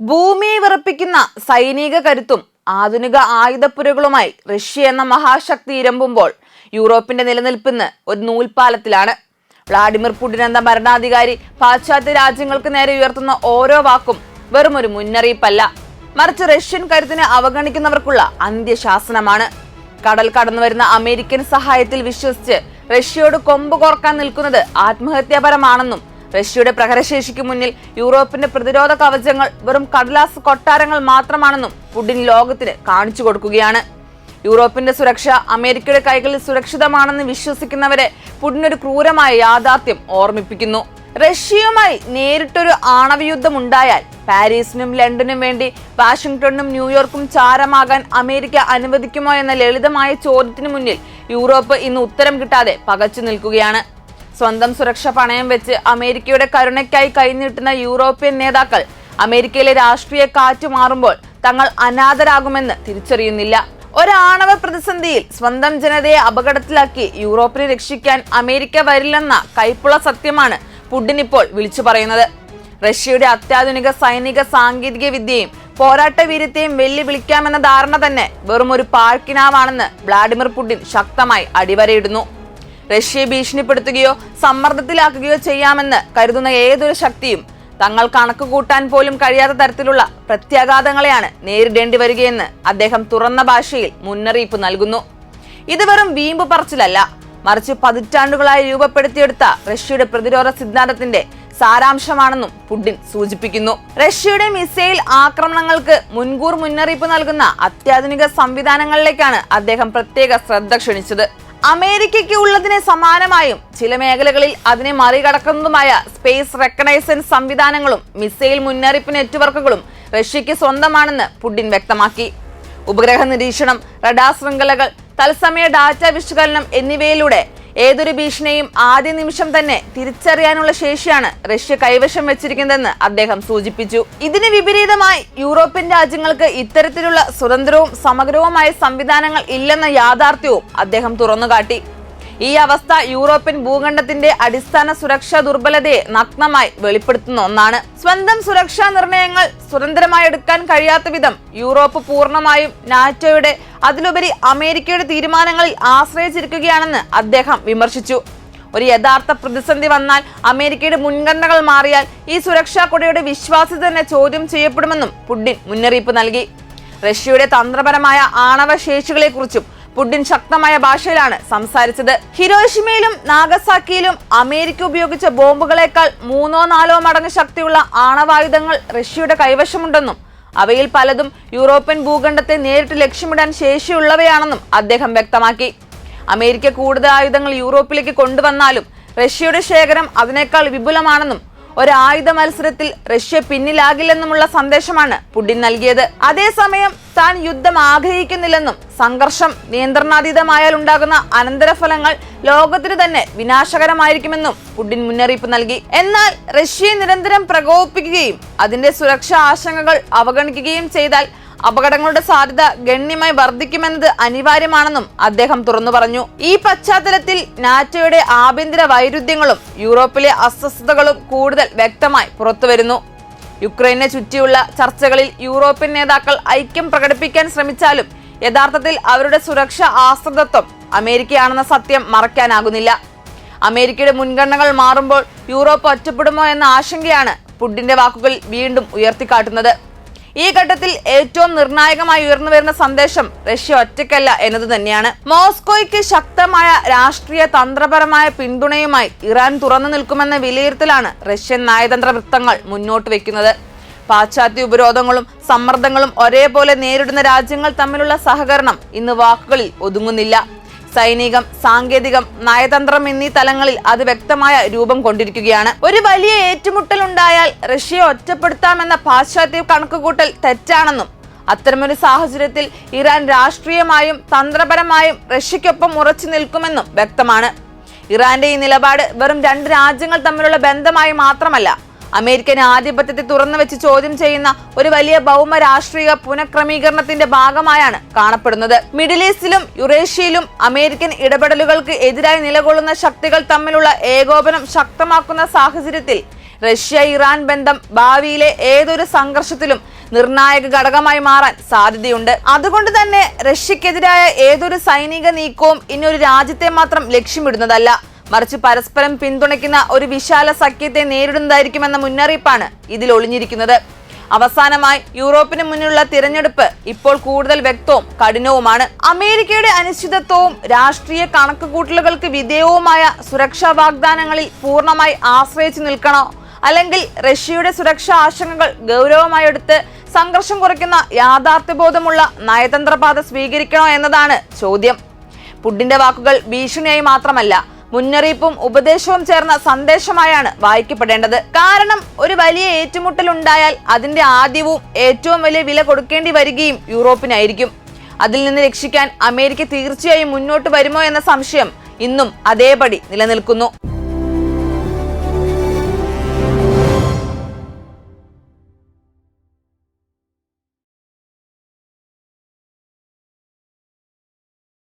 ഭൂമിയെ വിറപ്പിക്കുന്ന സൈനിക കരുത്തും ആധുനിക ആയുധപ്പുരകളുമായി റഷ്യ എന്ന മഹാശക്തി ഇരമ്പുമ്പോൾ യൂറോപ്പിന്റെ നിലനിൽപ്പിന്ന് ഒരു നൂൽപാലത്തിലാണ് വ്ളാഡിമിർ പുടിൻ എന്ന ഭരണാധികാരി പാശ്ചാത്യ രാജ്യങ്ങൾക്ക് നേരെ ഉയർത്തുന്ന ഓരോ വാക്കും വെറും ഒരു മുന്നറിയിപ്പല്ല. മറിച്ച് റഷ്യൻ കരുത്തിനെ അവഗണിക്കുന്നവർക്കുള്ള അന്ത്യശാസനമാണ്. കടൽ കടന്നു വരുന്ന അമേരിക്കൻ സഹായത്തിൽ വിശ്വസിച്ച് റഷ്യയോട് കൊമ്പ് കോർക്കാൻ നിൽക്കുന്നത് ആത്മഹത്യാപരമാണെന്നും റഷ്യയുടെ പ്രഹരശേഷിക്ക് മുന്നിൽ യൂറോപ്പിന്റെ പ്രതിരോധ കവചങ്ങൾ വെറും കടലാസ് കൊട്ടാരങ്ങൾ മാത്രമാണെന്നും പുടിൻ ലോകത്തിന് കാണിച്ചു കൊടുക്കുകയാണ്. യൂറോപ്പിന്റെ സുരക്ഷ അമേരിക്കയുടെ കൈകളിൽ സുരക്ഷിതമാണെന്ന് വിശ്വസിക്കുന്നവരെ പുടിൻ ഒരു ക്രൂരമായ യാഥാർത്ഥ്യം ഓർമ്മിപ്പിക്കുന്നു. റഷ്യയുമായി നേരിട്ടൊരു ആണവയുദ്ധം ഉണ്ടായാൽ പാരീസിനും ലണ്ടനും വേണ്ടി വാഷിംഗ്ടണും ന്യൂയോർക്കും ചാരമാകാൻ അമേരിക്ക അനുവദിക്കുമോ എന്ന ലളിതമായ ചോദ്യത്തിന് മുന്നിൽ യൂറോപ്പ് ഇന്ന് ഉത്തരം കിട്ടാതെ പകച്ചു നിൽക്കുകയാണ്. സ്വന്തം സുരക്ഷ പണയം വെച്ച് അമേരിക്കയുടെ കരുണയ്ക്കായി കൈനീട്ടുന്ന യൂറോപ്യൻ നേതാക്കൾ അമേരിക്കയിലെ രാഷ്ട്രീയ കാറ്റ് മാറുമ്പോൾ തങ്ങൾ അനാഥരാകുമെന്ന് തിരിച്ചറിയുന്നില്ല. ഒരാണവ പ്രതിസന്ധിയിൽ സ്വന്തം ജനതയെ അപകടത്തിലാക്കി യൂറോപ്പിനെ രക്ഷിക്കാൻ അമേരിക്ക വരില്ലെന്ന കൈപ്പുള്ള സത്യമാണ് പുടിൻ ഇപ്പോൾ വിളിച്ചു പറയുന്നത്. റഷ്യയുടെ അത്യാധുനിക സൈനിക സാങ്കേതിക വിദ്യയും പോരാട്ട വീര്യത്തെയും വെല്ലുവിളിക്കാമെന്ന ധാരണ തന്നെ വെറും ഒരു പാഴ്ക്കിനാവാണെന്ന് വ്ളാഡിമിർ പുടിൻ ശക്തമായി അടിവരയിടുന്നു. റഷ്യയെ ഭീഷണിപ്പെടുത്തുകയോ സമ്മർദ്ദത്തിലാക്കുകയോ ചെയ്യാമെന്ന് കരുതുന്ന ഏതൊരു ശക്തിയും തങ്ങൾ കണക്ക് കൂട്ടാൻ പോലും കഴിയാത്ത തരത്തിലുള്ള പ്രത്യാഘാതങ്ങളെയാണ് നേരിടേണ്ടി വരികയെന്ന് അദ്ദേഹം തുറന്ന ഭാഷയിൽ മുന്നറിയിപ്പ് നൽകുന്നു. ഇത് വെറും വീമ്പ് പറച്ചിലല്ല. മറിച്ച് പതിറ്റാണ്ടുകളായി രൂപപ്പെടുത്തിയെടുത്ത റഷ്യയുടെ പ്രതിരോധ സിദ്ധാന്തത്തിന്റെ സാരാംശമാണെന്നും പുടിൻ സൂചിപ്പിക്കുന്നു. റഷ്യയുടെ മിസൈൽ ആക്രമണങ്ങൾക്ക് മുൻകൂർ മുന്നറിയിപ്പ് നൽകുന്ന അത്യാധുനിക സംവിധാനങ്ങളിലേക്കാണ് അദ്ദേഹം പ്രത്യേക ശ്രദ്ധ ക്ഷണിച്ചത്. അമേരിക്കയ്ക്ക് ഉള്ളതിന് സമാനമായും ചില മേഖലകളിൽ അതിനെ മറികടക്കുന്നതുമായ സ്പേസ് റെക്കഗ്നൈസൻസ് സംവിധാനങ്ങളും മിസൈൽ മുന്നറിയിപ്പ് നെറ്റ്വർക്കുകളും റഷ്യയ്ക്ക് സ്വന്തമാണെന്ന് പുടിൻ വ്യക്തമാക്കി. ഉപഗ്രഹ നിരീക്ഷണം റഡാർ ശൃംഖലകൾ തത്സമയ ഡാറ്റ വിശകലനം എന്നിവയിലൂടെ ഏതൊരു ഭീഷണിയും ആദ്യ നിമിഷം തന്നെ തിരിച്ചറിയാനുള്ള ശേഷിയാണ് റഷ്യ കൈവശം വെച്ചിരിക്കുന്നതെന്ന് അദ്ദേഹം സൂചിപ്പിച്ചു. ഇതിന് വിപരീതമായി യൂറോപ്യൻ രാജ്യങ്ങൾക്ക് ഇത്തരത്തിലുള്ള സ്വതന്ത്രവും സമഗ്രവുമായ സംവിധാനങ്ങൾ ഇല്ലെന്ന യാഥാർത്ഥ്യവും അദ്ദേഹം തുറന്നുകാട്ടി. ഈ അവസ്ഥ യൂറോപ്യൻ ഭൂഖണ്ഡത്തിന്റെ അടിസ്ഥാന സുരക്ഷാ ദുർബലതയെ നഗ്നമായി വെളിപ്പെടുത്തുന്ന ഒന്നാണ്. സ്വന്തം സുരക്ഷാ നിർണയങ്ങൾ സ്വതന്ത്രമായി എടുക്കാൻ കഴിയാത്ത വിധം യൂറോപ്പ് പൂർണമായും നാറ്റോയുടെ അതിലുപരി അമേരിക്കയുടെ തീരുമാനങ്ങളിൽ ആശ്രയിച്ചിരിക്കുകയാണെന്ന് അദ്ദേഹം വിമർശിച്ചു. ഒരു യഥാർത്ഥ പ്രതിസന്ധി വന്നാൽ അമേരിക്കയുടെ മുൻഗണനകൾ മാറിയാൽ ഈ സുരക്ഷാ കൊടിയുടെ വിശ്വാസ്യത തന്നെ ചോദ്യം ചെയ്യപ്പെടുമെന്നും പുടിൻ മുന്നറിയിപ്പ് നൽകി. റഷ്യയുടെ തന്ത്രപരമായ ആണവ ശേഷികളെക്കുറിച്ചും പുടിൻ ശക്തമായ ഭാഷയിലാണ് സംസാരിച്ചത്. ഹിരോഷിമയിലും നാഗസാക്കിയിലും അമേരിക്ക ഉപയോഗിച്ച ബോംബുകളേക്കാൾ മൂന്നോ നാലോ മടങ്ങ് ശക്തിയുള്ള ആണവായുധങ്ങൾ റഷ്യയുടെ കൈവശമുണ്ടെന്നും അവയിൽ പലതും യൂറോപ്യൻ ഭൂഖണ്ഡത്തെ നേരിട്ട് ലക്ഷ്യമിടാൻ ശേഷിയുള്ളവയാണെന്നും അദ്ദേഹം വ്യക്തമാക്കി. അമേരിക്ക കൂടുതൽ ആയുധങ്ങൾ യൂറോപ്പിലേക്ക് കൊണ്ടുവന്നാലും റഷ്യയുടെ ശേഖരം അതിനേക്കാൾ വിപുലമാണെന്നും ഒരു ആയുധ മത്സരത്തിൽ റഷ്യ പിന്നിലാകില്ലെന്നുമുള്ള സന്ദേശമാണ് പുടിൻ നൽകിയത്. അതേസമയം താൻ യുദ്ധം ആഗ്രഹിക്കുന്നില്ലെന്നും സംഘർഷം നിയന്ത്രണാതീതമായാൽ ഉണ്ടാകുന്ന അനന്തരഫലങ്ങൾ ലോകത്തിന് തന്നെ വിനാശകരമായിരിക്കുമെന്നും പുടിൻ മുന്നറിയിപ്പ് നൽകി. എന്നാൽ റഷ്യയെ നിരന്തരം പ്രകോപിപ്പിക്കുകയും അതിന്റെ സുരക്ഷാ ആശങ്കകൾ അവഗണിക്കുകയും ചെയ്താൽ അപകടങ്ങളുടെ സാധ്യത ഗണ്യമായി വർദ്ധിക്കുമെന്നത് അനിവാര്യമാണെന്നും അദ്ദേഹം തുറന്നു പറഞ്ഞു. ഈ പശ്ചാത്തലത്തിൽ നാറ്റോയുടെ ആഭ്യന്തര വൈരുദ്ധ്യങ്ങളും യൂറോപ്പിലെ അസ്വസ്ഥതകളും കൂടുതൽ വ്യക്തമായി പുറത്തുവരുന്നു. യുക്രൈനെ ചുറ്റിയുള്ള ചർച്ചകളിൽ യൂറോപ്യൻ നേതാക്കൾ ഐക്യം പ്രകടിപ്പിക്കാൻ ശ്രമിച്ചാലും യഥാർത്ഥത്തിൽ അവരുടെ സുരക്ഷ ആശ്രിതത്വം അമേരിക്കയാണെന്ന സത്യം മറയ്ക്കാനാകുന്നില്ല. അമേരിക്കയുടെ മുൻഗണനകൾ മാറുമ്പോൾ യൂറോപ്പ് ഒറ്റപ്പെടുമോ എന്ന ആശങ്കയാണ് പുടിന്റെ വാക്കുകൾ വീണ്ടും ഉയർത്തിക്കാട്ടുന്നത്. ഈ ഘട്ടത്തിൽ ഏറ്റവും നിർണായകമായി ഉയർന്നു വരുന്ന സന്ദേശം റഷ്യ ഒറ്റയ്ക്കല്ല എന്നത് തന്നെയാണ്. മോസ്കോയ്ക്ക് ശക്തമായ രാഷ്ട്രീയ തന്ത്രപരമായ പിന്തുണയുമായി ഇറാൻ തുറന്നു നിൽക്കുമെന്ന വിലയിരുത്തലാണ് റഷ്യൻ നയതന്ത്ര വൃത്തങ്ങൾ മുന്നോട്ട് വെക്കുന്നത്. പാശ്ചാത്യ ഉപരോധങ്ങളും സമ്മർദ്ദങ്ങളും ഒരേപോലെ നേരിടുന്ന രാജ്യങ്ങൾ തമ്മിലുള്ള സഹകരണം ഇന്ന് വാക്കുകളിൽ ഒതുങ്ങുന്നില്ല. സൈനികം സാങ്കേതികം നയതന്ത്രം എന്നീ തലങ്ങളിൽ അത് വ്യക്തമായ രൂപം കൊണ്ടിരിക്കുകയാണ്. ഒരു വലിയ ഏറ്റുമുട്ടൽ ഉണ്ടായാൽ റഷ്യയെ ഒറ്റപ്പെടുത്താമെന്ന പാശ്ചാത്യ കണക്കുകൂട്ടൽ തെറ്റാണെന്നും അത്തരമൊരു സാഹചര്യത്തിൽ ഇറാൻ രാഷ്ട്രീയമായും തന്ത്രപരമായും റഷ്യയ്ക്കൊപ്പം ഉറച്ചു നിൽക്കുമെന്നും വ്യക്തമാണ്. ഇറാന്റെ ഈ നിലപാട് വെറും രണ്ട് രാജ്യങ്ങൾ തമ്മിലുള്ള ബന്ധമായി മാത്രമല്ല അമേരിക്കൻ ആധിപത്യത്തെ തുറന്നു വെച്ച് ചോദ്യം ചെയ്യുന്ന ഒരു വലിയ ഭൗമ രാഷ്ട്രീയ പുനഃക്രമീകരണത്തിന്റെ ഭാഗമായാണ് കാണപ്പെടുന്നത്. മിഡിൽ ഈസ്റ്റിലും യുറേഷ്യയിലും അമേരിക്കൻ ഇടപെടലുകൾക്ക് എതിരായി നിലകൊള്ളുന്ന ശക്തികൾ തമ്മിലുള്ള ഏകോപനം ശക്തമാക്കുന്ന സാഹചര്യത്തിൽ റഷ്യ ഇറാൻ ബന്ധം ഭാവിയിലെ ഏതൊരു സംഘർഷത്തിലും നിർണായക ഘടകമായി മാറാൻ സാധ്യതയുണ്ട്. അതുകൊണ്ട് തന്നെ റഷ്യക്കെതിരായ ഏതൊരു സൈനിക നീക്കവും ഇനി ഒരു രാജ്യത്തെ മാത്രം ലക്ഷ്യമിടുന്നതല്ല. മറിച്ച് പരസ്പരം പിന്തുണയ്ക്കുന്ന ഒരു വിശാല സഖ്യത്തെ നേരിടുന്നതായിരിക്കുമെന്ന മുന്നറിയിപ്പാണ് ഇതിൽ ഒളിഞ്ഞിരിക്കുന്നത്. അവസാനമായി യൂറോപ്പിന് മുന്നിലുള്ള തിരഞ്ഞെടുപ്പ് ഇപ്പോൾ കൂടുതൽ വ്യക്തവും കഠിനവുമാണ്. അമേരിക്കയുടെ അനിശ്ചിതത്വവും രാഷ്ട്രീയ കണക്കുകൂട്ടലുകൾക്ക് വിധേയവുമായ സുരക്ഷാ വാഗ്ദാനങ്ങളിൽ പൂർണമായി ആശ്രയിച്ചു നിൽക്കണോ? അല്ലെങ്കിൽ റഷ്യയുടെ സുരക്ഷാ ആശങ്കകൾ ഗൗരവമായി എടുത്ത് സംഘർഷം കുറയ്ക്കുന്ന യാഥാർത്ഥ്യബോധമുള്ള നയതന്ത്രപാത സ്വീകരിക്കണോ എന്നതാണ് ചോദ്യം. പുഡിന്റെ വാക്കുകൾ ഭീഷണിയായി മാത്രമല്ല മുന്നറിയിപ്പും ഉപദേശവും ചേർന്ന സന്ദേശമായാണ് വായിക്കപ്പെടേണ്ടത്. കാരണം ഒരു വലിയ ഏറ്റുമുട്ടൽ ഉണ്ടായാൽ അതിന്റെ ആദ്യവും ഏറ്റവും വലിയ വില കൊടുക്കേണ്ടി വരികയും യൂറോപ്പിനായിരിക്കും. അതിൽ നിന്ന് രക്ഷിക്കാൻ അമേരിക്ക തീർച്ചയായും മുന്നോട്ട് വരുമോ എന്ന സംശയം ഇന്നും അതേപടി നിലനിൽക്കുന്നു.